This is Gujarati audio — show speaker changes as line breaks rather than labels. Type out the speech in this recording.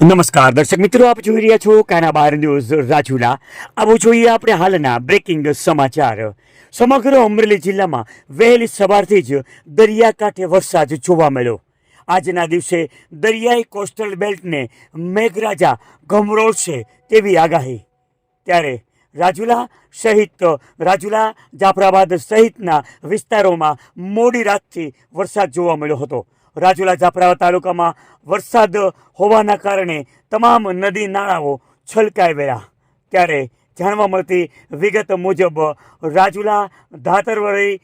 નમસ્કાર, દર્શક મિત્રો, આપ જોઈ રહ્યા છો કાના બાર ન્યૂઝ રાજુલા. આવો જોઈએ આપણે હાલના બ્રેકિંગ સમાચાર. સમગ્ર અમરેલી જિલ્લામાં વહેલી સવારથી જ દરિયાકાંઠે વરસાદ જોવા મળ્યો. આજના દિવસે દરિયાઈ કોસ્ટલ બેલ્ટને મેઘરાજા ગમરોળશે તેવી આગાહી. ત્યારે રાજુલા સહિત, રાજુલા, જાફરાબાદ સહિતના વિસ્તારોમાં મોડી રાતથી વરસાદ જોવા મળ્યો હતો. રાજુલા જાફરાબાદ તાલુકામાં વરસાદ હોવાના કારણે તમામ નદી નાળાઓ છલકાઈ ગયા ત્યારે જાણવા મળતી વિગત મુજબ રાજુલા ધાતરવળી